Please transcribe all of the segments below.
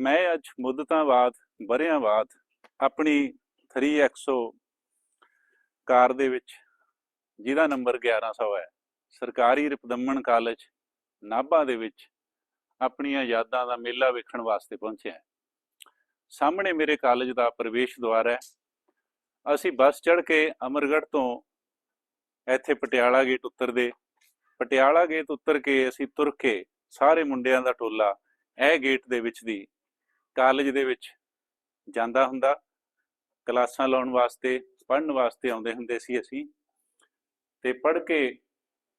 ਮੈਂ ਅੱਜ ਮੁੱਦਤਾਂ ਬਾਅਦ ਬਰਿਆਂ ਬਾਅਦ ਆਪਣੀ 3XO ਕਾਰ ਦੇ ਵਿੱਚ, ਜਿਹਦਾ ਨੰਬਰ 1100 ਹੈ, ਸਰਕਾਰੀ ਰਿਪਦਮਨ ਕਾਲਜ ਨਾਭਾ ਦੇ ਵਿੱਚ ਆਪਣੀਆਂ ਯਾਦਾਂ ਦਾ ਮੇਲਾ ਵੇਖਣ ਵਾਸਤੇ ਪਹੁੰਚਿਆ ਸਾਹਮਣੇ ਮੇਰੇ ਕਾਲਜ ਦਾ ਪ੍ਰਵੇਸ਼ ਦੁਆਰ ਹੈ। ਅਸੀਂ ਬੱਸ ਚੜ੍ਹ ਕੇ ਅਮਰਗੜ੍ਹ ਤੋਂ ਇੱਥੇ ਪਟਿਆਲਾ ਗੇਟ ਉਤਰਦੇ ਪਟਿਆਲਾ ਗੇਟ ਉਤਰ ਕੇ ਅਸੀਂ ਤੁਰ ਕੇ ਸਾਰੇ ਮੁੰਡਿਆਂ ਦਾ ਟੋਲਾ ਇਹ ਗੇਟ ਦੇ ਵਿੱਚ ਦੀ ਕਾਲਜ ਦੇ ਵਿੱਚ ਜਾਂਦਾ ਹੁੰਦਾ। ਕਲਾਸਾਂ ਲਾਉਣ ਵਾਸਤੇ, ਪੜ੍ਹਨ ਵਾਸਤੇ ਆਉਂਦੇ ਹੁੰਦੇ ਸੀ ਅਸੀਂ। ਤੇ ਪੜ੍ਹ ਕੇ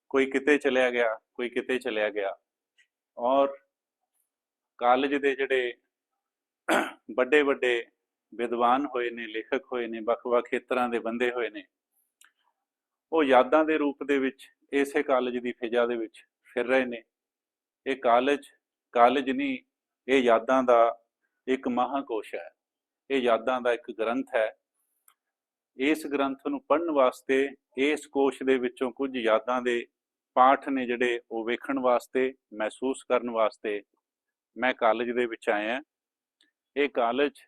ਕੋਈ ਕਿਤੇ ਚਲਿਆ ਗਿਆ, ਕੋਈ ਕਿਤੇ ਚਲਿਆ ਗਿਆ। ਔਰ ਕਾਲਜ ਦੇ ਜਿਹੜੇ ਵੱਡੇ ਵੱਡੇ ਵਿਦਵਾਨ ਹੋਏ ਨੇ, ਲੇਖਕ ਹੋਏ ਨੇ, ਵੱਖ-ਵੱਖ ਖੇਤਰਾਂ ਦੇ ਬੰਦੇ ਹੋਏ ਨੇ, ਉਹ ਯਾਦਾਂ ਦੇ ਰੂਪ ਦੇ ਵਿੱਚ, ਇਸੇ ਕਾਲਜ ਦੀ ਫਿਜ਼ਾ ਦੇ ਵਿੱਚ ਫਿਰ ਰਹੇ ਨੇ। ਇਹ ਕਾਲਜ ਕਾਲਜ ਨਹੀਂ, ਇਹ ਯਾਦਾਂ ਦਾ ਇੱਕ ਮਹਾਕੋਸ਼ ਹੈ। ਇਹ ਯਾਦਾਂ ਦਾ ਇੱਕ ਗ੍ਰੰਥ ਹੈ। ਇਸ ਗ੍ਰੰਥ ਨੂੰ ਪੜ੍ਹਨ ਵਾਸਤੇ ਇਸ ਕੋਸ਼ ਦੇ ਵਿੱਚੋਂ ਕੁਝ ਯਾਦਾਂ ਦੇ ਪਾਠ ਨੇ ਜਿਹੜੇ ਉਹ ਵੇਖਣ ਵਾਸਤੇ, ਮਹਿਸੂਸ ਕਰਨ ਵਾਸਤੇ ਮੈਂ ਕਾਲਜ ਦੇ ਵਿੱਚ ਆਇਆ। ਇਹ ਕਾਲਜ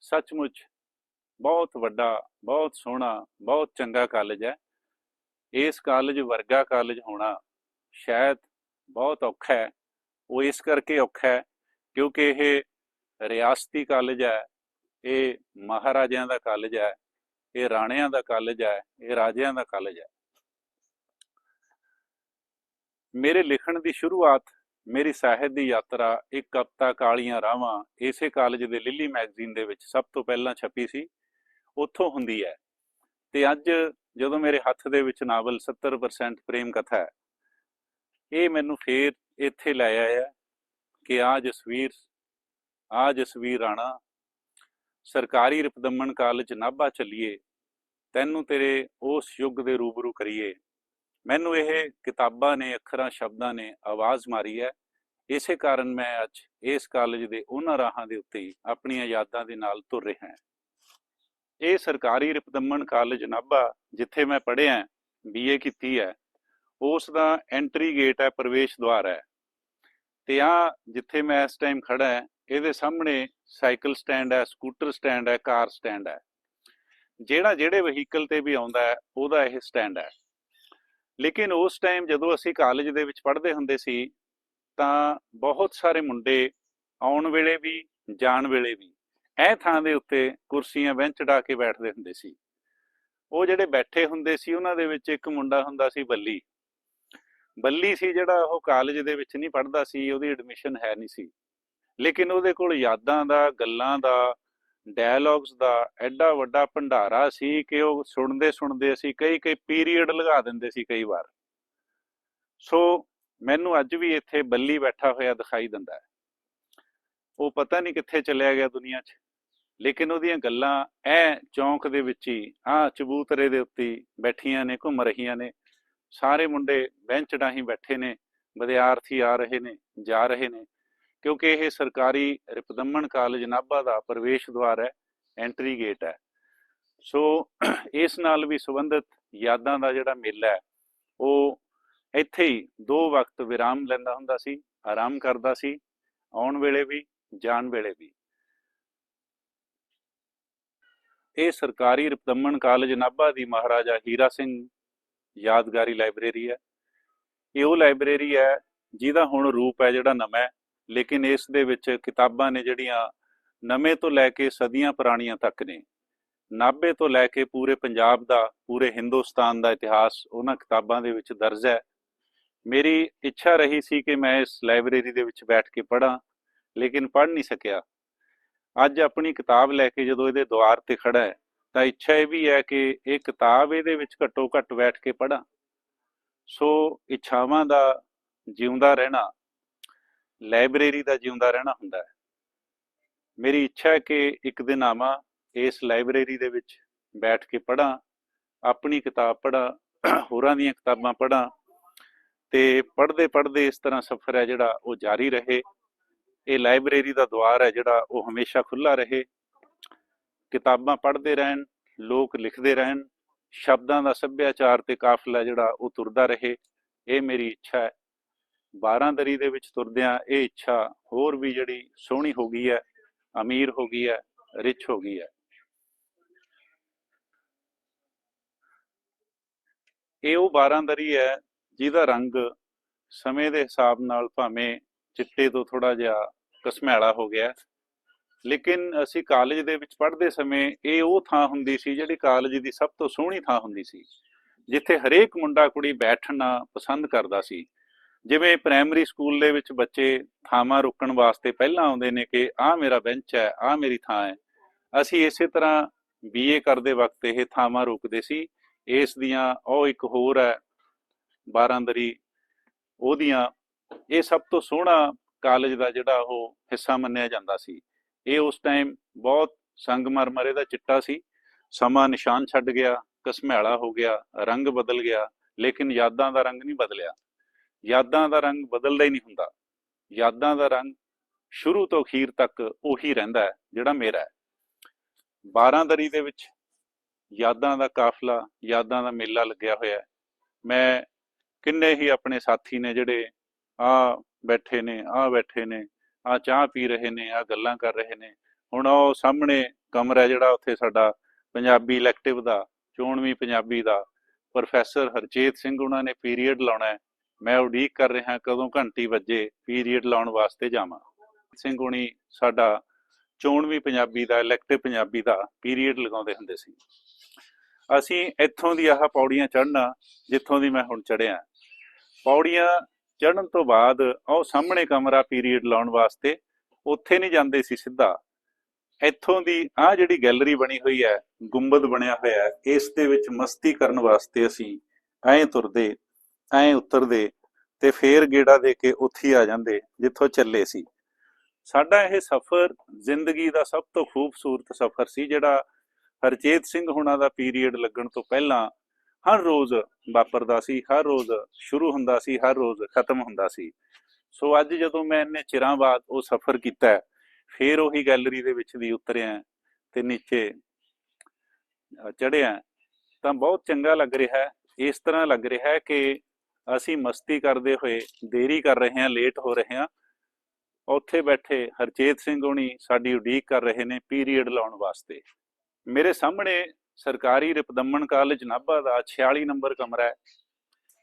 ਸੱਚਮੁੱਚ ਬਹੁਤ ਵੱਡਾ, ਬਹੁਤ ਸੋਹਣਾ, ਬਹੁਤ ਚੰਗਾ ਕਾਲਜ ਹੈ। ਇਸ ਕਾਲਜ ਵਰਗਾ ਕਾਲਜ ਹੋਣਾ ਸ਼ਾਇਦ ਬਹੁਤ ਔਖਾ ਹੈ। ਉਹ ਇਸ ਕਰਕੇ ਔਖਾ ਹੈ ਕਿਉਂਕਿ ਇਹ ਰਿਆਸਤੀ ਕਾਲਜ ਹੈ, ਇਹ ਮਹਾਰਾਜਿਆਂ ਦਾ ਕਾਲਜ ਹੈ, ਇਹ ਰਾਣਿਆਂ ਦਾ ਕਾਲਜ ਹੈ, ਇਹ ਰਾਜਿਆਂ ਦਾ ਕਾਲਜ ਹੈ। ਮੇਰੇ ਲਿਖਣ ਦੀ ਸ਼ੁਰੂਆਤ, ਮੇਰੀ ਸਾਹਿਤ ਦੀ ਯਾਤਰਾ, ਇੱਕ ਕਵਿਤਾ ਕਾਲੀਆਂ ਰਾਵਾਂ, ਇਸੇ ਕਾਲਜ ਦੇ ਲਿਲੀ ਮੈਗਜ਼ੀਨ ਦੇ ਵਿੱਚ ਸਭ ਤੋਂ ਪਹਿਲਾਂ ਛਪੀ ਸੀ, ਉੱਥੋਂ ਹੁੰਦੀ ਹੈ। ਤੇ ਅੱਜ ਜਦੋਂ ਮੇਰੇ ਹੱਥ ਦੇ ਵਿੱਚ ਨਾਵਲ 70% ਪ੍ਰੇਮ ਕਥਾ ਹੈ, ਇਹ ਮੈਨੂੰ ਫੇਰ ਇੱਥੇ ਲੈ ਆਇਆ ਕਿ ਆ ਜਸਵੀਰ ਆ ਜਸਵੀਰ ਰਾਣਾ, ਸਰਕਾਰੀ ਰਿਪਦਮਨ ਕਾਲਜ ਨਾਭਾ ਚੱਲੀਏ, ਤੈਨੂੰ ਤੇਰੇ ਉਸ ਯੁੱਗ ਦੇ ਰੂਬਰੂ ਕਰੀਏ। ਮੈਨੂੰ ਇਹ ਕਿਤਾਬਾਂ ਨੇ, ਅੱਖਰਾਂ, ਸ਼ਬਦਾਂ ਨੇ ਆਵਾਜ਼ ਮਾਰੀ ਹੈ ਇਸੇ ਕਾਰਨ ਮੈਂ ਅੱਜ ਇਸ ਕਾਲਜ ਦੇ ਉਹਨਾਂ ਰਾਹਾਂ ਦੇ ਉੱਤੇ ਆਪਣੀਆਂ ਯਾਦਾਂ ਦੇ ਨਾਲ ਤੁਰ ਰਿਹਾ ਹਾਂ। ਇਹ ਸਰਕਾਰੀ ਰਿਪਦਮਨ ਕਾਲਜ ਨਾਭਾ, ਜਿੱਥੇ ਮੈਂ ਪੜ੍ਹਿਆ ਬੀਏ ਕੀਤੀ ਹੈ ਉਸ ਦਾ ਐਂਟਰੀ ਗੇਟ ਹੈ ਪ੍ਰਵੇਸ਼ ਦੁਆਰ ਹੈ ਤੇ ਆ ਜਿੱਥੇ ਮੈਂ ਇਸ ਟਾਈਮ ਖੜਾ ਹਾਂ ਇਹਦੇ ਸਾਹਮਣੇ ਸਾਈਕਲ ਸਟੈਂਡ ਹੈ, ਸਕੂਟਰ ਸਟੈਂਡ ਹੈ, ਕਾਰ ਸਟੈਂਡ ਹੈ। ਜਿਹੜਾ, ਜਿਹੜੇ ਵਹੀਕਲ ਤੇ ਵੀ ਆਉਂਦਾ ਹੈ, ਉਹਦਾ ਇਹ ਸਟੈਂਡ ਹੈ। ਲੇਕਿਨ ਉਸ ਟਾਈਮ ਜਦੋਂ ਅਸੀਂ ਕਾਲਜ ਦੇ ਵਿੱਚ ਪੜ੍ਹਦੇ ਹੁੰਦੇ ਸੀ, ਤਾਂ ਬਹੁਤ ਸਾਰੇ ਮੁੰਡੇ ਆਉਣ ਵੇਲੇ ਵੀ, ਜਾਣ ਵੇਲੇ ਵੀ ਇਹ ਥਾਂ ਦੇ ਉੱਤੇ ਕੁਰਸੀਆਂ ਬੈਂਚ ਢਾ ਕੇ ਬੈਠਦੇ ਹੁੰਦੇ ਸੀ। ਉਹ ਜਿਹੜੇ ਬੈਠੇ ਹੁੰਦੇ ਸੀ, ਉਹਨਾਂ ਦੇ ਵਿੱਚ ਇੱਕ ਮੁੰਡਾ ਹੁੰਦਾ ਸੀ ਬੱਲੀ। ਬੱਲੀ ਸੀ ਜਿਹੜਾ ਉਹ ਕਾਲਜ ਦੇ ਵਿੱਚ ਨਹੀਂ ਪੜ੍ਹਦਾ ਸੀ, ਉਹਦੀ ਐਡਮਿਸ਼ਨ ਹੈ ਨਹੀਂ ਸੀ। ਲੇਕਿਨ ਉਹਦੇ ਕੋਲ ਯਾਦਾਂ ਦਾ, ਗੱਲਾਂ ਦਾ ਡਾਇਲੌਗਸ ਦਾ ਐਡਾ ਵੱਡਾ ਭੰਡਾਰਾ ਸੀ ਕਿ ਉਹ ਸੁਣਦੇ ਸੁਣਦੇ ਅਸੀਂ ਕਈ ਕਈ ਪੀਰੀਅਡ ਲਗਾ ਦਿੰਦੇ ਸੀ ਕਈ ਵਾਰ। ਸੋ ਮੈਨੂੰ ਅੱਜ ਵੀ ਇੱਥੇ ਬੱਲੀ ਬੈਠਾ ਹੋਇਆ ਦਿਖਾਈ ਦਿੰਦਾ ਹੈ। ਉਹ ਪਤਾ ਨਹੀਂ ਕਿੱਥੇ ਚਲਿਆ ਗਿਆ ਦੁਨੀਆ 'ਚ। ਲੇਕਿਨ ਉਹਦੀਆਂ ਗੱਲਾਂ ਐ ਚੌਂਕ ਦੇ ਵਿੱਚ ਹੀ ਆ ਚਬੂਤਰੇ ਦੇ ਉੱਤੇ ਬੈਠੀਆਂ ਨੇ, ਘੁੰਮ ਰਹੀਆਂ ਨੇ। ਸਾਰੇ ਮੁੰਡੇ ਬੈਂਚ ਡਾਹੀਂ ਬੈਠੇ ਨੇ, ਵਿਦਿਆਰਥੀ ਆ ਰਹੇ ਨੇ, ਜਾ ਰਹੇ ਨੇ। ਕਿਉਂਕਿ ਇਹ ਸਰਕਾਰੀ ਰਿਪਦਮਨ ਕਾਲਜ ਨਾਭਾ ਦਾ ਪ੍ਰਵੇਸ਼ ਦੁਆਰ ਹੈ ਐਂਟਰੀ ਗੇਟ ਹੈ। ਸੋ ਇਸ ਨਾਲ ਵੀ ਸੰਬੰਧਿਤ ਯਾਦਾਂ ਦਾ ਜਿਹੜਾ ਮੇਲਾ ਹੈ, ਉਹ ਇੱਥੇ ਹੀ ਦੋ ਵਕਤ ਵਿਰਾਮ ਲੈਂਦਾ ਹੁੰਦਾ ਸੀ, ਆਰਾਮ ਕਰਦਾ ਸੀ, ਆਉਣ ਵੇਲੇ ਵੀ, ਜਾਣ ਵੇਲੇ ਵੀ। ਇਹ ਸਰਕਾਰੀ ਰਿਪਦਮਨ ਕਾਲਜ ਨਾਭਾ ਦੀ ਮਹਾਰਾਜਾ ਹੀਰਾ ਸਿੰਘ ਯਾਦਗਾਰੀ ਲਾਇਬ੍ਰੇਰੀ ਹੈ। ਇਹ ਉਹ ਲਾਇਬ੍ਰੇਰੀ ਹੈ, ਜਿਹਦਾ ਹੁਣ ਰੂਪ ਹੈ ਜਿਹੜਾ ਨਵਾਂ ਲੇਕਿਨ ਇਸ ਦੇ ਵਿੱਚ ਕਿਤਾਬਾਂ ਨੇ ਜਿਹੜੀਆਂ ਨਵੇਂ ਤੋਂ ਲੈ ਕੇ ਸਦੀਆਂ ਪੁਰਾਣੀਆਂ ਤੱਕ ਨੇ, ਨਾਭੇ ਤੋਂ ਲੈ ਕੇ ਪੂਰੇ ਪੰਜਾਬ ਦਾ, ਪੂਰੇ ਹਿੰਦੁਸਤਾਨ ਦਾ ਇਤਿਹਾਸ ਉਹਨਾਂ ਕਿਤਾਬਾਂ ਦੇ ਵਿੱਚ ਦਰਜ ਹੈ। ਮੇਰੀ ਇੱਛਾ ਰਹੀ ਸੀ ਕਿ ਮੈਂ ਇਸ ਲਾਇਬ੍ਰੇਰੀ ਦੇ ਵਿੱਚ ਬੈਠ ਕੇ ਪੜ੍ਹਾਂ, ਲੇਕਿਨ ਪੜ੍ਹ ਨਹੀਂ ਸਕਿਆ। ਅੱਜ ਆਪਣੀ ਕਿਤਾਬ ਲੈ ਕੇ ਜਦੋਂ ਇਹਦੇ ਦੁਆਰ ਤੇ ਖੜਾ ਹੈ, ਤਾਂ ਇੱਛਾ ਇਹ ਵੀ ਹੈ ਕਿ ਇਹ ਕਿਤਾਬ ਇਹਦੇ ਵਿੱਚ ਘੱਟੋ ਘੱਟ ਬੈਠ ਕੇ ਪੜ੍ਹਾਂ। ਸੋ ਇੱਛਾਵਾਂ ਦਾ ਜਿਉਂਦਾ ਰਹਿਣਾ ਲਾਇਬ੍ਰੇਰੀ ਦਾ ਜਿਉਂਦਾ ਰਹਿਣਾ ਹੁੰਦਾ ਹੈ। ਮੇਰੀ ਇੱਛਾ ਹੈ ਕਿ ਇੱਕ ਦਿਨ ਆਵਾਂ, ਇਸ ਲਾਇਬ੍ਰੇਰੀ ਦੇ ਵਿੱਚ ਬੈਠ ਕੇ ਪੜਾਂ ਆਪਣੀ ਕਿਤਾਬ ਪੜਾਂ ਹੋਰਾਂ ਦੀਆਂ ਕਿਤਾਬਾਂ ਪੜਾਂ ਤੇ ਪੜ੍ਹਦੇ ਪੜ੍ਹਦੇ ਇਸ ਤਰ੍ਹਾਂ ਸਫ਼ਰ ਹੈ ਜਿਹੜਾ ਉਹ ਜਾਰੀ ਰਹੇ। ਇਹ ਲਾਇਬ੍ਰੇਰੀ ਦਾ ਦੁਆਰ ਹੈ ਜਿਹੜਾ ਉਹ ਹਮੇਸ਼ਾ ਖੁੱਲਾ ਰਹੇ। ਕਿਤਾਬਾਂ ਪੜ੍ਹਦੇ ਰਹਿਣ, ਲੋਕ ਲਿਖਦੇ ਰਹਿਣ, ਸ਼ਬਦਾਂ ਦਾ ਸੱਭਿਆਚਾਰ ਤੇ ਕਾਫਲਾ ਜਿਹੜਾ ਉਹ ਤੁਰਦਾ ਰਹੇ। ਇਹ ਮੇਰੀ ਇੱਛਾ ਹੈ। ਬਾਰਾਂਦਰੀ ਦੇ ਵਿੱਚ ਤੁਰਦਿਆਂ ਇਹ ਇੱਛਾ ਹੋਰ ਵੀ ਜਿਹੜੀ ਸੋਹਣੀ ਹੋ ਗਈ ਹੈ, ਅਮੀਰ ਹੋ ਗਈ ਹੈ ਰਿਚ ਹੋ ਗਈ ਹੈ। ਇਹ ਉਹ ਬਾਰਾਂਦਰੀ ਹੈ ਜਿਹਦਾ ਰੰਗ ਸਮੇਂ ਦੇ ਹਿਸਾਬ ਨਾਲ ਭਾਵੇਂ ਚਿੱਟੇ ਤੋਂ ਥੋੜਾ ਜਿਹਾ ਕਸਮੈਲਾ ਹੋ ਗਿਆ ਲੇਕਿਨ ਅਸੀਂ ਕਾਲਜ ਦੇ ਵਿੱਚ ਪੜ੍ਹਦੇ ਸਮੇਂ ਇਹ ਉਹ ਥਾਂ ਹੁੰਦੀ ਸੀ ਜਿਹੜੀ ਕਾਲਜ ਦੀ ਸਭ ਤੋਂ ਸੋਹਣੀ ਥਾਂ ਹੁੰਦੀ ਸੀ, ਜਿੱਥੇ ਹਰੇਕ ਮੁੰਡਾ ਕੁੜੀ ਬੈਠਣਾ ਪਸੰਦ ਕਰਦਾ ਸੀ। ਜਿਵੇਂ ਪ੍ਰਾਇਮਰੀ ਸਕੂਲ ਦੇ ਵਿੱਚ ਬੱਚੇ ਥਾਵਾਂ ਰੁਕਣ ਵਾਸਤੇ ਪਹਿਲਾਂ ਆਉਂਦੇ ਨੇ ਕਿ ਆਹ ਮੇਰਾ ਬੈਂਚ ਹੈ, ਆਹ ਮੇਰੀ ਥਾਂ ਹੈ। ਅਸੀਂ ਇਸੇ ਤਰ੍ਹਾਂ ਬੀਏ ਕਰਦੇ ਵਕਤ ਇਹ ਥਾਵਾਂ ਰੁਕਦੇ ਸੀ। ਇਸ ਦੀਆਂ ਉਹ ਇੱਕ ਹੋਰ ਹੈ, ਬਾਰਾਂਦਰੀ, ਉਹਦੀਆਂ ਇਹ ਸਭ ਤੋਂ ਸੋਹਣਾ ਕਾਲਜ ਦਾ ਜਿਹੜਾ ਉਹ ਹਿੱਸਾ ਮੰਨਿਆ ਜਾਂਦਾ ਸੀ। ਇਹ ਉਸ ਟਾਈਮ ਬਹੁਤ ਸੰਗਮਰਮਰ ਇਹਦਾ ਚਿੱਟਾ ਸੀ। ਸਮਾਂ ਨਿਸ਼ਾਨ ਛੱਡ ਗਿਆ ਕਸਮੈਲਾ ਹੋ ਗਿਆ, ਰੰਗ ਬਦਲ ਗਿਆ, ਲੇਕਿਨ ਯਾਦਾਂ ਦਾ ਰੰਗ ਨਹੀਂ ਬਦਲਿਆ। ਯਾਦਾਂ ਦਾ ਰੰਗ ਬਦਲਦਾ ਹੀ ਨਹੀਂ ਹੁੰਦਾ। ਯਾਦਾਂ ਦਾ ਰੰਗ ਸ਼ੁਰੂ ਤੋਂ ਅਖੀਰ ਤੱਕ ਉਹੀ ਰਹਿੰਦਾ ਹੈ, ਜਿਹੜਾ ਮੇਰਾ ਹੈ। ਬਾਰਾਂਦਰੀ ਦੇ ਵਿੱਚ ਯਾਦਾਂ ਦਾ ਕਾਫਲਾ, ਯਾਦਾਂ ਦਾ ਮੇਲਾ ਲੱਗਿਆ ਹੋਇਆ ਹੈ। ਮੈਂ ਕਿੰਨੇ ਹੀ ਆਪਣੇ ਸਾਥੀ ਨੇ ਜਿਹੜੇ ਆ ਬੈਠੇ ਨੇ, ਆ ਬੈਠੇ ਨੇ, ਆ ਚਾਹ ਪੀ ਰਹੇ ਨੇ, ਆ ਗੱਲਾਂ ਕਰ ਰਹੇ ਨੇ। ਹੁਣ ਉਹ ਸਾਹਮਣੇ ਕਮਰਾ ਜਿਹੜਾ ਉੱਥੇ ਸਾਡਾ ਪੰਜਾਬੀ ਇਲੈਕਟਿਵ ਦਾ, ਚੋਣਵੀਂ ਪੰਜਾਬੀ ਦਾ ਪ੍ਰੋਫੈਸਰ ਹਰਜੀਤ ਸਿੰਘ ਉਹਨਾਂ ਨੇ ਪੀਰੀਅਡ ਲਾਉਣਾ ਹੈ। ਮੈਂ ਉਡੀਕ ਕਰ ਰਿਹਾ ਕਦੋਂ ਘੰਟੀ ਵੱਜੇ ਪੀਰੀਅਡ ਲਾਉਣ ਵਾਸਤੇ ਜਾਵਾਂ। ਸਿੰਘ ਹੁਣੀ ਸਾਡਾ ਚੋਣਵੀਂ ਪੰਜਾਬੀ ਦਾ ਇਲੈਕਟਿਵ ਪੰਜਾਬੀ ਦਾ ਪੀਰੀਅਡ ਲਗਾਉਂਦੇ ਹੁੰਦੇ ਸੀ। ਅਸੀਂ ਇੱਥੋਂ ਦੀ ਆਹ ਪੌੜੀਆਂ ਚੜ੍ਹਨਾ, ਜਿੱਥੋਂ ਦੀ ਮੈਂ ਹੁਣ ਚੜਿਆ ਪੌੜੀਆਂ ਚੜ੍ਹਨ ਤੋਂ ਬਾਅਦ ਉਹ ਸਾਹਮਣੇ ਕਮਰਾ ਪੀਰੀਅਡ ਲਾਉਣ ਵਾਸਤੇ ਉੱਥੇ ਨਹੀਂ ਜਾਂਦੇ ਸੀ ਸਿੱਧਾ। ਇੱਥੋਂ ਦੀ ਆਹ ਜਿਹੜੀ ਗੈਲਰੀ ਬਣੀ ਹੋਈ ਹੈ, ਗੁੰਬਦ ਬਣਿਆ ਹੋਇਆ ਹੈ, ਇਸ ਦੇ ਵਿੱਚ ਮਸਤੀ ਕਰਨ ਵਾਸਤੇ ਅਸੀਂ ਐਂ ਤੁਰਦੇ ਐਂ ਉਤਰਦੇ ਤੇ ਫੇਰ ਗੇੜਾ ਦੇ ਕੇ ਉੱਥੇ ਆ ਜਾਂਦੇ ਜਿੱਥੋਂ ਚੱਲੇ ਸੀ। ਸਾਡਾ ਇਹ ਸਫ਼ਰ ਜ਼ਿੰਦਗੀ ਦਾ ਸਭ ਤੋਂ ਖੂਬਸੂਰਤ ਸਫ਼ਰ ਸੀ ਜਿਹੜਾ ਹਰਚੇਤ ਸਿੰਘ ਹੁਣਾਂ ਦਾ ਪੀਰੀਅਡ ਲੱਗਣ ਤੋਂ ਪਹਿਲਾਂ ਹਰ ਰੋਜ਼ ਵਾਪਰਦਾ ਸੀ ਹਰ ਰੋਜ਼ ਸ਼ੁਰੂ ਹੁੰਦਾ ਸੀ ਹਰ ਰੋਜ਼ ਖਤਮ ਹੁੰਦਾ ਸੀ। ਸੋ ਅੱਜ ਜਦੋਂ ਮੈਂ ਇੰਨੇ ਚਿਰਾਂ ਬਾਅਦ ਉਹ ਸਫ਼ਰ ਕੀਤਾ ਹੈ, ਫੇਰ ਉਹੀ ਗੈਲਰੀ ਦੇ ਵਿੱਚ ਦੀ ਉਤਰਿਆ ਤੇ ਨੀਚੇ ਚੜਿਆ ਤਾਂ ਬਹੁਤ ਚੰਗਾ ਲੱਗ ਰਿਹਾ ਹੈ ਇਸ ਤਰ੍ਹਾਂ ਲੱਗ ਰਿਹਾ ਹੈ ਕਿ ਅਸੀਂ ਮਸਤੀ ਕਰਦੇ ਹੋਏ ਦੇਰੀ ਕਰ ਰਹੇ ਹਾਂ ਲੇਟ ਹੋ ਰਹੇ ਹਾਂ। ਉੱਥੇ ਬੈਠੇ ਹਰਚੇਤ ਸਿੰਘ ਹੋਣੀ ਸਾਡੀ ਉਡੀਕ ਕਰ ਰਹੇ ਨੇ ਪੀਰੀਅਡ ਲਾਉਣ ਵਾਸਤੇ। ਮੇਰੇ ਸਾਹਮਣੇ ਸਰਕਾਰੀ ਰਿਪਦਮਨ ਕਾਲਜ ਨਾਭਾ ਦਾ 46 ਨੰਬਰ ਕਮਰਾ ਹੈ।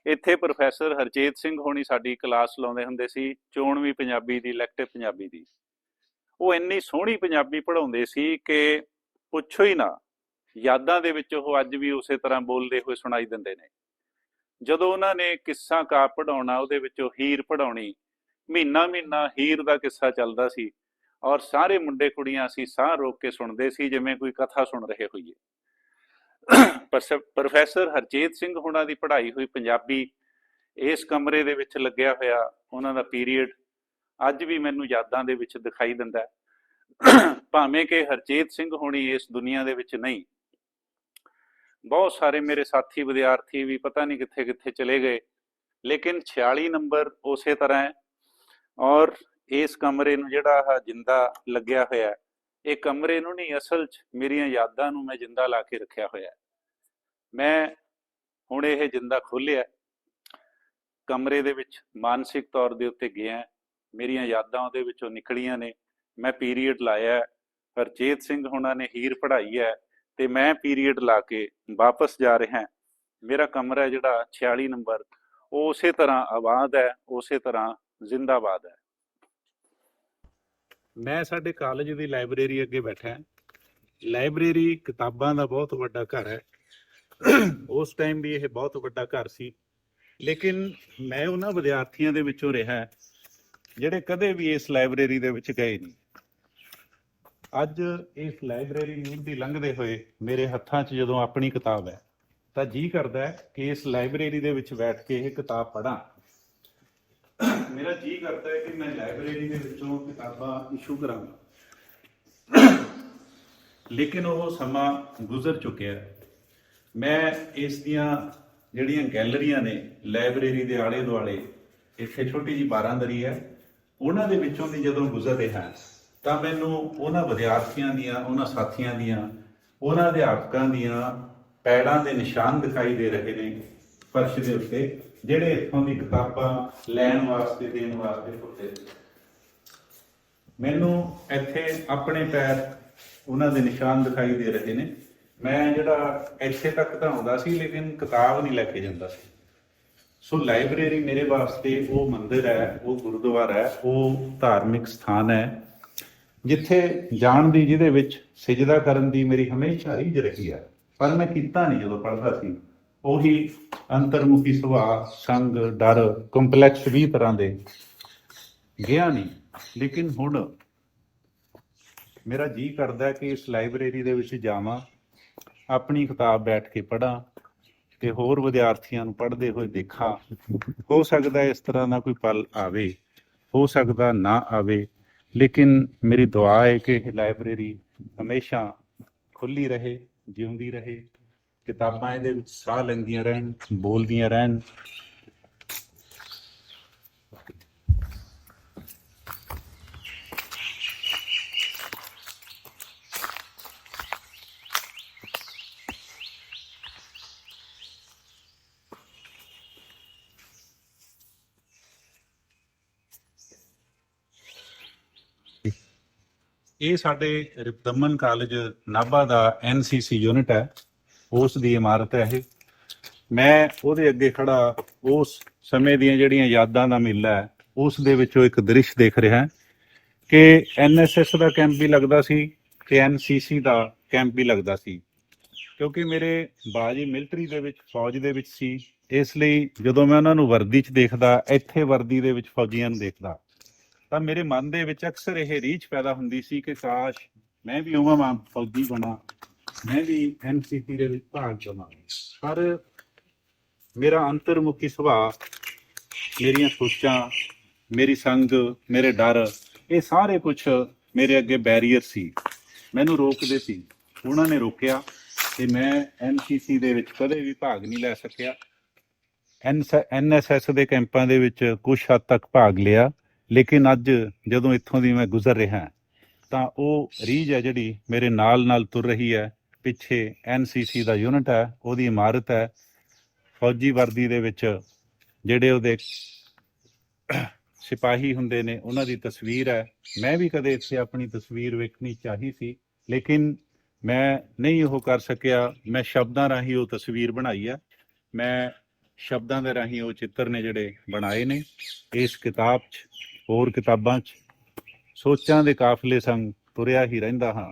ਇੱਥੇ ਪ੍ਰੋਫੈਸਰ ਹਰਚੇਤ ਸਿੰਘ ਹੋਣੀ ਸਾਡੀ ਕਲਾਸ ਲਾਉਂਦੇ ਹੁੰਦੇ ਸੀ ਚੋਣਵੀਂ ਪੰਜਾਬੀ ਦੀ ਇਲੈਕਟਿਵ ਪੰਜਾਬੀ ਦੀ। ਉਹ ਇੰਨੀ ਸੋਹਣੀ ਪੰਜਾਬੀ ਪੜ੍ਹਾਉਂਦੇ ਸੀ ਕਿ ਪੁੱਛੋ ਹੀ ਨਾ, ਯਾਦਾਂ ਦੇ ਵਿੱਚ ਉਹ ਅੱਜ ਵੀ ਉਸੇ ਤਰ੍ਹਾਂ ਬੋਲਦੇ ਹੋਏ ਸੁਣਾਈ ਦਿੰਦੇ ਨੇ। ਜਦੋਂ ਉਹਨਾਂ ਨੇ ਕਿੱਸਾ ਕਾ ਪੜਾਉਣਾ ਉਹਦੇ ਵਿੱਚੋਂ ਹੀਰ ਪੜਾਉਣੀ ਮਹੀਨਾ ਮਹੀਨਾ ਹੀਰ ਦਾ ਕਿੱਸਾ ਚੱਲਦਾ ਸੀ ਔਰ ਸਾਰੇ ਮੁੰਡੇ ਕੁੜੀਆਂ ਅਸੀਂ ਸਾਹ ਰੋਕ ਕੇ ਸੁਣਦੇ ਸੀ, ਜਿਵੇਂ ਕੋਈ ਕਥਾ ਸੁਣ ਰਹੇ ਹੋਈਏ। ਪ੍ਰਸ- ਪ੍ਰੋਫੈਸਰ ਹਰਜੀਤ ਸਿੰਘ ਹੁਣਾਂ ਦੀ ਪੜ੍ਹਾਈ ਹੋਈ ਪੰਜਾਬੀ, ਇਸ ਕਮਰੇ ਦੇ ਵਿੱਚ ਲੱਗਿਆ ਹੋਇਆ ਉਹਨਾਂ ਦਾ ਪੀਰੀਅਡ ਅੱਜ ਵੀ ਮੈਨੂੰ ਯਾਦਾਂ ਦੇ ਵਿੱਚ ਦਿਖਾਈ ਦਿੰਦਾ ਭਾਵੇਂ ਕਿ ਹਰਜੀਤ ਸਿੰਘ ਹੁਣੀ ਇਸ ਦੁਨੀਆ ਦੇ ਵਿੱਚ ਨਹੀਂ ਬਹੁਤ ਸਾਰੇ ਮੇਰੇ ਸਾਥੀ ਵਿਦਿਆਰਥੀ ਵੀ ਪਤਾ ਨਹੀਂ ਕਿੱਥੇ ਕਿੱਥੇ ਚਲੇ ਗਏ, ਲੇਕਿਨ 46 ਨੰਬਰ ਉਸੇ ਤਰ੍ਹਾਂ ਹੈ ਔਰ ਇਸ ਕਮਰੇ ਨੂੰ ਜਿਹੜਾ ਆ ਜਿੰਦਾ ਲੱਗਿਆ ਹੋਇਆ ਇਹ ਕਮਰੇ ਨੂੰ ਨਹੀਂ, ਅਸਲ 'ਚ ਮੇਰੀਆਂ ਯਾਦਾਂ ਨੂੰ ਮੈਂ ਜਿੰਦਾ ਲਾ ਕੇ ਰੱਖਿਆ ਹੋਇਆ ਮੈਂ ਹੁਣ ਇਹ ਜਿੰਦਾ ਖੋਲਿਆ ਕਮਰੇ ਦੇ ਵਿੱਚ ਮਾਨਸਿਕ ਤੌਰ ਦੇ ਉੱਤੇ ਗਿਆ ਮੇਰੀਆਂ ਯਾਦਾਂ ਉਹਦੇ ਵਿੱਚੋਂ ਨਿਕਲੀਆਂ ਨੇ, ਮੈਂ ਪੀਰੀਅਡ ਲਾਇਆ ਹੈ। ਹਰਜੀਤ ਸਿੰਘ ਹੁਣਾਂ ਨੇ ਹੀਰ ਪੜ੍ਹਾਈ ਹੈ ਤੇ ਮੈਂ ਪੀਰੀਅਡ ਲਾ ਕੇ ਵਾਪਸ ਜਾ ਰਿਹਾ ਮੇਰਾ ਕਮਰਾ ਜਿਹੜਾ 46 ਨੰਬਰ, ਉਹ ਉਸੇ ਤਰ੍ਹਾਂ ਆਬਾਦ ਹੈ, ਉਸੇ ਤਰ੍ਹਾਂ ਜ਼ਿੰਦਾਬਾਦ ਹੈ। ਮੈਂ ਸਾਡੇ ਕਾਲਜ ਦੀ ਲਾਇਬ੍ਰੇਰੀ ਅੱਗੇ ਬੈਠਾ ਲਾਇਬ੍ਰੇਰੀ ਕਿਤਾਬਾਂ ਦਾ ਬਹੁਤ ਵੱਡਾ ਘਰ ਹੈ। ਉਸ ਟਾਈਮ ਵੀ ਇਹ ਬਹੁਤ ਵੱਡਾ ਘਰ ਸੀ। ਲੇਕਿਨ ਮੈਂ ਉਹਨਾਂ ਵਿਦਿਆਰਥੀਆਂ ਦੇ ਵਿੱਚੋਂ ਰਿਹਾ ਜਿਹੜੇ ਕਦੇ ਵੀ ਇਸ ਲਾਇਬ੍ਰੇਰੀ ਦੇ ਵਿੱਚ ਗਏ ਨਹੀਂ। ਅੱਜ ਇਸ ਲਾਇਬ੍ਰੇਰੀ ਨੂੰ ਦੀ ਲੰਘਦੇ ਹੋਏ ਮੇਰੇ ਹੱਥਾਂ 'ਚ ਜਦੋਂ ਆਪਣੀ ਕਿਤਾਬ ਹੈ, ਤਾਂ ਜੀ ਕਰਦਾ ਹੈ ਕਿ ਇਸ ਲਾਇਬ੍ਰੇਰੀ ਦੇ ਵਿੱਚ ਬੈਠ ਕੇ ਇਹ ਕਿਤਾਬ ਪੜਾਂ ਮੇਰਾ ਜੀ ਕਰਦਾ ਹੈ ਕਿ ਮੈਂ ਲਾਇਬ੍ਰੇਰੀ ਦੇ ਵਿੱਚੋਂ ਕਿਤਾਬਾਂ ਇਸ਼ੂ ਕਰਾਂ। ਲੇਕਿਨ ਉਹ ਸਮਾਂ ਗੁਜ਼ਰ ਚੁੱਕਿਆ ਮੈਂ ਇਸ ਦੀਆਂ ਜਿਹੜੀਆਂ ਗੈਲਰੀਆਂ ਨੇ ਲਾਇਬ੍ਰੇਰੀ ਦੇ ਆਲੇ ਦੁਆਲੇ ਇੱਥੇ ਛੋਟੀ ਜੀ ਬਾਰਾਂਦਰੀ ਹੈ, ਉਹਨਾਂ ਦੇ ਵਿੱਚੋਂ ਦੀ ਜਦੋਂ ਗੁਜ਼ਰ ਰਿਹਾ ਤਾਂ ਮੈਨੂੰ ਉਹਨਾਂ ਵਿਦਿਆਰਥੀਆਂ ਦੀਆਂ, ਉਹਨਾਂ ਸਾਥੀਆਂ ਦੀਆਂ, ਉਹਨਾਂ ਅਧਿਆਪਕਾਂ ਦੀਆਂ ਪੈੜਾਂ ਦੇ ਨਿਸ਼ਾਨ ਦਿਖਾਈ ਦੇ ਰਹੇ ਨੇ ਫਰਸ਼ ਦੇ ਉੱਤੇ, ਜਿਹੜੇ ਇੱਥੋਂ ਦੀ ਕਿਤਾਬਾਂ ਲੈਣ ਵਾਸਤੇ, ਦੇਣ ਵਾਸਤੇ ਟੁੱਟੇ ਮੈਨੂੰ ਇੱਥੇ ਆਪਣੇ ਪੈਰ ਉਹਨਾਂ ਦੇ ਨਿਸ਼ਾਨ ਦਿਖਾਈ ਦੇ ਰਹੇ ਨੇ। ਮੈਂ ਜਿਹੜਾ ਇੱਥੇ ਤੱਕ ਤਾਂ ਆਉਂਦਾ ਸੀ, ਲੇਕਿਨ ਕਿਤਾਬ ਨਹੀਂ ਲੈ ਕੇ ਜਾਂਦਾ ਸੀ। ਸੋ ਲਾਇਬ੍ਰੇਰੀ ਮੇਰੇ ਵਾਸਤੇ ਉਹ ਮੰਦਿਰ ਹੈ, ਉਹ ਗੁਰਦੁਆਰਾ ਹੈ, ਉਹ ਧਾਰਮਿਕ ਸਥਾਨ ਹੈ। ਜਿੱਥੇ ਜਾਣ ਦੀ ਜਿਹਦੇ ਵਿੱਚ ਸਜਦਾ ਕਰਨ ਦੀ ਮੇਰੀ ਹਮੇਸ਼ਾ ਰੀਝ ਰਹੀ ਹੈ। ਪਰ ਮੈਂ ਕੀਤਾ ਨਹੀਂ ਜਦੋਂ ਪੜ੍ਹਦਾ ਸੀ। ਉਹੀ ਅੰਤਰਮੁਖੀ ਸੁਭਾਅ, ਸੰਗ, ਡਰ, ਕੰਪਲੈਕਸ ਵੀ ਤਰ੍ਹਾਂ ਦੇ ਗਿਆ ਨਹੀਂ। ਲੇਕਿਨ ਹੁਣ ਮੇਰਾ ਜੀ ਕਰਦਾ ਕਿ ਇਸ ਲਾਇਬ੍ਰੇਰੀ ਦੇ ਵਿੱਚ ਜਾਵਾਂ, ਆਪਣੀ ਕਿਤਾਬ ਬੈਠ ਕੇ ਪੜਾਂ ਤੇ ਹੋਰ ਵਿਦਿਆਰਥੀਆਂ ਨੂੰ ਪੜ੍ਹਦੇ ਹੋਏ ਦੇਖਾਂ। ਹੋ ਸਕਦਾ ਇਸ ਤਰ੍ਹਾਂ ਦਾ ਕੋਈ ਪਲ ਆਵੇ, ਹੋ ਸਕਦਾ ਨਾ ਆਵੇ। ਲੇਕਿਨ ਮੇਰੀ ਦੁਆ ਹੈ ਕਿ ਇਹ ਲਾਇਬ੍ਰੇਰੀ ਹਮੇਸ਼ਾ ਖੁੱਲੀ ਰਹੇ, ਜਿਉਂਦੀ ਰਹੇ, ਕਿਤਾਬਾਂ ਇਹਦੇ ਵਿੱਚ ਸਾਹ ਲੈਂਦੀਆਂ ਰਹਿਣ, ਬੋਲਦੀਆਂ ਰਹਿਣ ਇਹ ਸਾਡੇ ਰਿਪਦਮਨ ਕਾਲਜ ਨਾਭਾ ਦਾ ਐਨਸੀਸੀ ਯੂਨਿਟ ਹੈ। ਉਸ ਦੀ ਇਮਾਰਤ ਹੈ ਇਹ। ਮੈਂ ਉਹਦੇ ਅੱਗੇ ਖੜਾ ਉਸ ਸਮੇਂ ਦੀਆਂ ਜਿਹੜੀਆਂ ਯਾਦਾਂ ਦਾ ਮੇਲਾ ਹੈ, ਉਸ ਦੇ ਵਿੱਚੋਂ ਇੱਕ ਦ੍ਰਿਸ਼ ਦੇਖ ਰਿਹਾ ਕਿ ਐਨਐਸਐਸ ਦਾ ਕੈਂਪ ਵੀ ਲੱਗਦਾ ਸੀ ਤੇ ਐਨਸੀਸੀ ਦਾ ਕੈਂਪ ਵੀ ਲੱਗਦਾ ਸੀ। ਕਿਉਂਕਿ ਮੇਰੇ ਬਾਜੀ ਮਿਲਟਰੀ ਦੇ ਵਿੱਚ, ਫੌਜ ਦੇ ਵਿੱਚ ਸੀ। ਇਸ ਲਈ ਜਦੋਂ ਮੈਂ ਉਹਨਾਂ ਨੂੰ ਵਰਦੀ 'ਚ ਦੇਖਦਾ, ਇੱਥੇ ਵਰਦੀ ਦੇ ਵਿੱਚ ਫੌਜੀਆਂ ਨੂੰ ਦੇਖਦਾ ਤਾਂ ਮੇਰੇ ਮਨ ਦੇ ਵਿੱਚ ਅਕਸਰ ਇਹ ਰੀਝ ਪੈਦਾ ਹੁੰਦੀ ਸੀ ਕਿ ਕਾਸ਼ ਮੈਂ ਵੀ ਹੋਵਾਂ ਫੌਜੀ ਬਣਾ, ਮੈਂ ਵੀ ਐਨਸੀਸੀ ਦੇ ਵਿੱਚ ਭਾਗ ਲਵਾਂ ਪਰ ਮੇਰਾ ਅੰਤਰਮੁਖੀ ਸੁਭਾਅ, ਮੇਰੀਆਂ ਸੋਚਾਂ, ਮੇਰੀ ਸੰਗ, ਮੇਰੇ ਡਰ, ਇਹ ਸਾਰੇ ਕੁਝ ਮੇਰੇ ਅੱਗੇ ਬੈਰੀਅਰ ਸੀ। ਮੈਨੂੰ ਰੋਕਦੇ ਸੀ। ਉਹਨਾਂ ਨੇ ਰੋਕਿਆ ਤੇ ਮੈਂ ਐਨਸੀਸੀ ਦੇ ਵਿੱਚ ਕਦੇ ਵੀ ਭਾਗ ਨਹੀਂ ਲੈ ਸਕਿਆ। ਐਨਐਸਐਸ ਦੇ ਕੈਂਪਾਂ ਦੇ ਵਿੱਚ ਕੁਝ ਹੱਦ ਤੱਕ ਭਾਗ ਲਿਆ। ਲੇਕਿਨ ਅੱਜ ਜਦੋਂ ਇੱਥੋਂ ਦੀ ਮੈਂ ਗੁਜ਼ਰ ਰਿਹਾ ਤਾਂ ਉਹ ਰੀਝ ਹੈ ਜਿਹੜੀ ਮੇਰੇ ਨਾਲ ਨਾਲ ਤੁਰ ਰਹੀ ਹੈ। ਪਿੱਛੇ ਐਨਸੀਸੀ ਦਾ ਯੂਨਿਟ ਹੈ, ਉਹਦੀ ਇਮਾਰਤ ਹੈ। ਫੌਜੀ ਵਰਦੀ ਦੇ ਵਿੱਚ ਜਿਹੜੇ ਉਹਦੇ ਸਿਪਾਹੀ ਹੁੰਦੇ ਨੇ, ਉਹਨਾਂ ਦੀ ਤਸਵੀਰ ਹੈ। ਮੈਂ ਵੀ ਕਦੇ ਇੱਥੇ ਆਪਣੀ ਤਸਵੀਰ ਵੇਖਣੀ ਚਾਹੀ ਸੀ, ਲੇਕਿਨ ਮੈਂ ਨਹੀਂ ਉਹ ਕਰ ਸਕਿਆ। ਮੈਂ ਸ਼ਬਦਾਂ ਰਾਹੀਂ ਉਹ ਤਸਵੀਰ ਬਣਾਈ ਹੈ। ਮੈਂ ਸ਼ਬਦਾਂ ਦੇ ਰਾਹੀਂ ਉਹ ਚਿੱਤਰ ਨੇ ਜਿਹੜੇ ਬਣਾਏ ਨੇ। ਇਸ ਕਿਤਾਬ 'ਚ ਹੋਰ ਕਿਤਾਬਾਂ 'ਚ ਸੋਚਾਂ ਦੇ ਕਾਫਲੇ ਸੰਗ ਤੁਰਿਆ ਹੀ ਰਹਿੰਦਾ ਹਾਂ।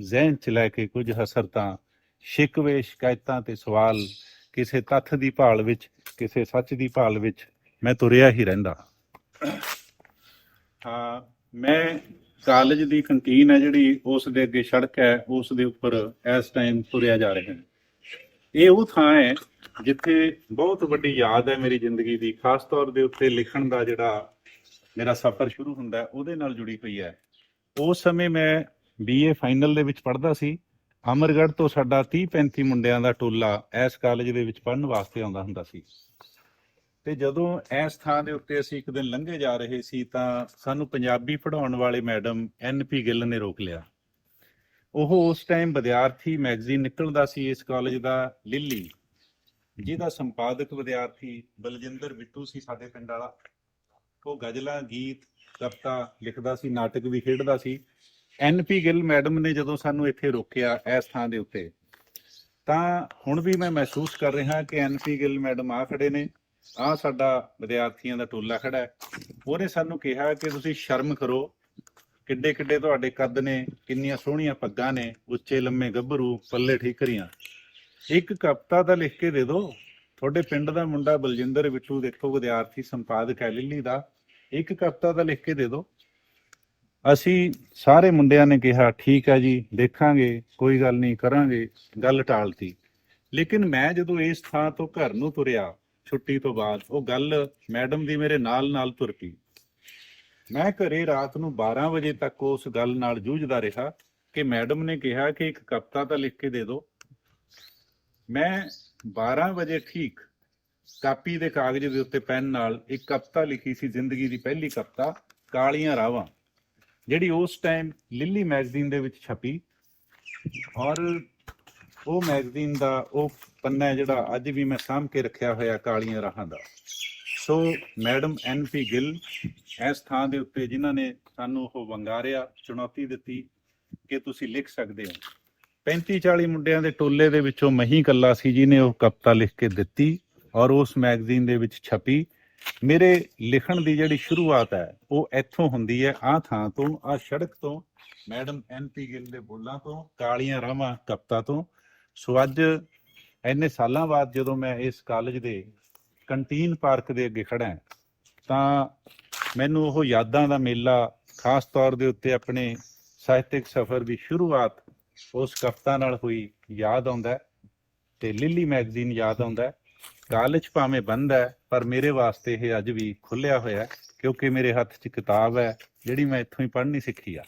ਜ਼ਿਹਨ 'ਚ ਲੈ ਕੇ ਕੁਝ ਹਸਰਤਾਂ, ਸ਼ਿਕਵੇ ਸ਼ਿਕਾਇਤਾਂ ਤੇ ਸਵਾਲ, ਕਿਸੇ ਤੱਥ ਦੀ ਭਾਲ ਵਿੱਚ, ਕਿਸੇ ਸੱਚ ਦੀ ਭਾਲ ਵਿੱਚ ਮੈਂ ਤੁਰਿਆ ਹੀ ਰਹਿੰਦਾ ਹਾਂ। ਮੈਂ ਕਾਲਜ ਦੀ ਕੰਟੀਨ ਹੈ ਜਿਹੜੀ, ਉਸ ਦੇ ਅੱਗੇ ਸੜਕ ਹੈ, ਉਸ ਦੇ ਉੱਪਰ ਇਸ ਟਾਈਮ ਤੁਰਿਆ ਜਾ ਰਿਹਾ ਹੈ। ਇਹ ਉਹ ਥਾਂ ਹੈ ਜਿੱਥੇ ਬਹੁਤ ਵੱਡੀ ਯਾਦ ਹੈ ਮੇਰੀ ਜ਼ਿੰਦਗੀ ਦੀ, ਖਾਸ ਤੌਰ ਦੇ ਉੱਤੇ ਲਿਖਣ ਦਾ ਜਿਹੜਾ ਮੇਰਾ ਸਫ਼ਰ ਸ਼ੁਰੂ ਹੁੰਦਾ ਉਹਦੇ ਨਾਲ ਜੁੜੀ ਹੋਈ ਹੈ। ਉਸ ਸਮੇਂ ਮੈਂ ਬੀਏ ਫਾਈਨਲ ਦੇ ਵਿੱਚ ਪੜ੍ਹਦਾ ਸੀ। ਅਮਰਗੜ੍ਹ ਤੋਂ ਸਾਡਾ 30 35 ਮੁੰਡਿਆਂ ਦਾ ਟੋਲਾ ਇਸ ਕਾਲਜ ਦੇ ਵਿੱਚ ਪੜ੍ਹਨ ਵਾਸਤੇ ਆਉਂਦਾ ਹੁੰਦਾ ਸੀ। ਤੇ ਜਦੋਂ ਇਸ ਥਾਂ ਦੇ ਉੱਤੇ ਅਸੀਂ ਇੱਕ ਦਿਨ ਲੰਘੇ ਜਾ ਰਹੇ ਸੀ ਤਾਂ ਸਾਨੂੰ ਪੰਜਾਬੀ ਪੜ੍ਹਾਉਣ ਵਾਲੇ ਮੈਡਮ ਐਨਪੀ ਗਿੱਲ ਨੇ ਰੋਕ ਲਿਆ। ਉਹ ਉਸ ਟਾਈਮ ਵਿਦਿਆਰਥੀ ਮੈਗਜ਼ੀਨ ਨਿਕਲਦਾ ਸੀ ਇਸ ਕਾਲਜ ਦਾ ਲਿੱਲੀ ਜਿਹਦਾ ਸੰਪਾਦਕ ਵਿਦਿਆਰਥੀ ਬਲਜਿੰਦਰ ਬਿੱਟੂ ਸੀ ਸਾਡੇ ਪਿੰਡ ਵਾਲਾ। ਉਹ ਗਜ਼ਲਾਂ, ਗੀਤ, ਕਵਿਤਾ ਲਿਖਦਾ ਸੀ, ਨਾਟਕ ਵੀ ਖੇਡਦਾ ਸੀ। ਐਨਪੀ ਗਿੱਲ ਮੈਡਮ ਨੇ ਜਦੋਂ ਸਾਨੂੰ ਇੱਥੇ ਰੋਕਿਆ ਇਸ ਥਾਂ ਦੇ ਉੱਤੇ, ਤਾਂ ਹੁਣ ਵੀ ਮੈਂ ਮਹਿਸੂਸ ਕਰ ਰਿਹਾ ਕਿ ਐਨਪੀ ਗਿੱਲ ਮੈਡਮ ਆ ਖੜੇ ਨੇ। ਆ ਸਾਡਾ ਵਿਦਿਆਰਥੀਆਂ ਦਾ ਟੋਲਾ ਖੜਾ ਹੈ। ਉਹਨੇ ਸਾਨੂੰ ਕਿਹਾ ਕਿ ਤੁਸੀਂ ਸ਼ਰਮ ਕਰੋ। ਕਿੱਡੇ ਕਿੱਡੇ ਤੁਹਾਡੇ ਕੱਦ ਨੇ, ਕਿੰਨੀਆਂ ਸੋਹਣੀਆਂ ਪੱਗਾਂ ਨੇ, ਉੱਚੇ ਲੰਮੇ ਗੱਭਰੂ, ਪੱਲੇ ਠੀਕਰੀਆਂ। ਇੱਕ ਕਵਿਤਾ ਤਾਂ ਲਿਖ ਕੇ ਦੇ ਦਿਓ। ਤੁਹਾਡੇ ਪਿੰਡ ਦਾ ਮੁੰਡਾ ਬਲਜਿੰਦਰ ਬਿੱਟੂ ਦੇਖੋ ਵਿਦਿਆਰਥੀ ਸੰਪਾਦਕ ਹੈ, ਲਿੱਲੀ ਦਾ। ਇੱਕ ਕਵਿਤਾ ਤਾਂ ਲਿਖ ਕੇ ਦੇ ਦਿਓ। ਅਸੀਂ ਸਾਰੇ ਮੁੰਡਿਆਂ ਨੇ ਕਿਹਾ, ਠੀਕ ਹੈ ਜੀ, ਦੇਖਾਂਗੇ, ਕੋਈ ਗੱਲ ਨਹੀਂ ਕਰਾਂਗੇ। ਗੱਲ ਟਾਲਤੀ। ਲੇਕਿਨ ਮੈਂ ਜਦੋਂ ਇਸ ਥਾਂ ਤੋਂ ਘਰ ਨੂੰ ਤੁਰਿਆ, ਛੁੱਟੀ ਤੋਂ ਬਾਅਦ, ਉਹ ਗੱਲ ਮੈਡਮ ਦੀ ਮੇਰੇ ਨਾਲ ਨਾਲ ਤੁਰ ਪਈ। ਮੈਂ ਘਰੇ ਰਾਤ ਨੂੰ 12 ਵਜੇ ਤੱਕ ਉਸ ਗੱਲ ਨਾਲ ਜੂਝਦਾ ਰਿਹਾ ਕਿ ਮੈਡਮ ਨੇ ਕਿਹਾ ਕਿ ਇੱਕ ਕਵਿਤਾ ਤਾਂ ਲਿਖ ਕੇ ਦੇ ਦਿਓ। ਮੈਂ 12 ਵਜੇ ਠੀਕ ਕਾਪੀ ਦੇ ਕਾਗਜ਼ ਦੇ ਉੱਤੇ ਪੈਨ ਨਾਲ ਇੱਕ ਕਵਿਤਾ ਲਿਖੀ ਸੀ, ਜ਼ਿੰਦਗੀ ਦੀ ਪਹਿਲੀ ਕਵਿਤਾ, ਕਾਲੀਆਂ ਰਾਵਾਂ, ਜਿਹੜੀ ਉਸ ਟਾਈਮ ਲਿੱਲੀ ਮੈਗਜ਼ੀਨ ਦੇ ਵਿੱਚ ਛਪੀ ਔਰ ਉਹ ਮੈਗਜ਼ੀਨ ਦਾ ਉਹ ਪੰਨਾ ਜਿਹੜਾ ਅੱਜ ਵੀ ਮੈਂ ਸਾਂਭ ਕੇ ਰੱਖਿਆ ਹੋਇਆ ਕਾਲੀਆਂ ਰਾਹਾਂ ਦਾ। ਸੋ ਮੈਡਮ ਐਨ ਪੀ ਗਿੱਲ ਇਸ ਥਾਂ ਦੇ ਉੱਤੇ ਜਿਨ੍ਹਾਂ ਨੇ ਸਾਨੂੰ ਉਹ ਵੰਗਾਰਿਆ, ਚੁਣੌਤੀ ਦਿੱਤੀ ਕਿ ਤੁਸੀਂ ਲਿਖ ਸਕਦੇ ਹੋ। 35 40 ਮੁੰਡਿਆਂ ਦੇ ਟੋਲੇ ਦੇ ਵਿੱਚੋਂ ਮਹੀਂ ਕੱਲਾ ਸੀ ਜਿਹਨੇ ਉਹ ਕਵਿਤਾ ਲਿਖ ਕੇ ਦਿੱਤੀ ਔਰ ਉਸ ਮੈਗਜ਼ੀਨ ਦੇ ਵਿੱਚ ਛਪੀ। ਮੇਰੇ ਲਿਖਣ ਦੀ ਜਿਹੜੀ ਸ਼ੁਰੂਆਤ ਹੈ, ਉਹ ਇੱਥੋਂ ਹੁੰਦੀ ਹੈ, ਆਹ ਥਾਂ ਤੋਂ, ਆਹ ਸੜਕ ਤੋਂ, ਮੈਡਮ ਐਨ ਗਿੱਲ ਦੇ ਬੋਲਾਂ ਤੋਂ, ਕਾਲੀਆਂ ਰਾਵਾਂ ਕਵਿਤਾ ਤੋਂ। ਸੋ ਅੱਜ ਇੰਨੇ ਸਾਲਾਂ ਬਾਅਦ ਜਦੋਂ ਮੈਂ ਇਸ ਕਾਲਜ ਦੇ ਕੰਟੀਨ ਪਾਰਕ ਦੇ ਅੱਗੇ ਖੜਾ ਤਾਂ ਮੈਨੂੰ ਉਹ ਯਾਦਾਂ ਦਾ ਮੇਲਾ ਖਾਸ ਤੌਰ ਦੇ ਉੱਤੇ ਆਪਣੇ ਸਾਹਿਤਿਕ ਸਫ਼ਰ ਦੀ ਸ਼ੁਰੂਆਤ ਉਸ ਕਵਿਤਾ ਨਾਲ ਹੋਈ ਯਾਦ ਆਉਂਦਾ ਤੇ ਲਿਲੀ ਮੈਗਜ਼ੀਨ ਯਾਦ ਆਉਂਦਾ ਹੈ? ਕਾਲਜ ਭਾਵੇਂ ਬੰਦ ਹੈ, ਪਰ ਮੇਰੇ ਵਾਸਤੇ ਇਹ ਅੱਜ ਵੀ ਖੁੱਲਿਆ ਹੋਇਆ ਕਿਉਂਕਿ ਮੇਰੇ ਹੱਥ 'ਚ ਕਿਤਾਬ ਹੈ, ਜਿਹੜੀ ਮੈਂ ਇੱਥੋਂ ਹੀ ਪੜ੍ਹਨੀ ਸਿੱਖੀ ਆ।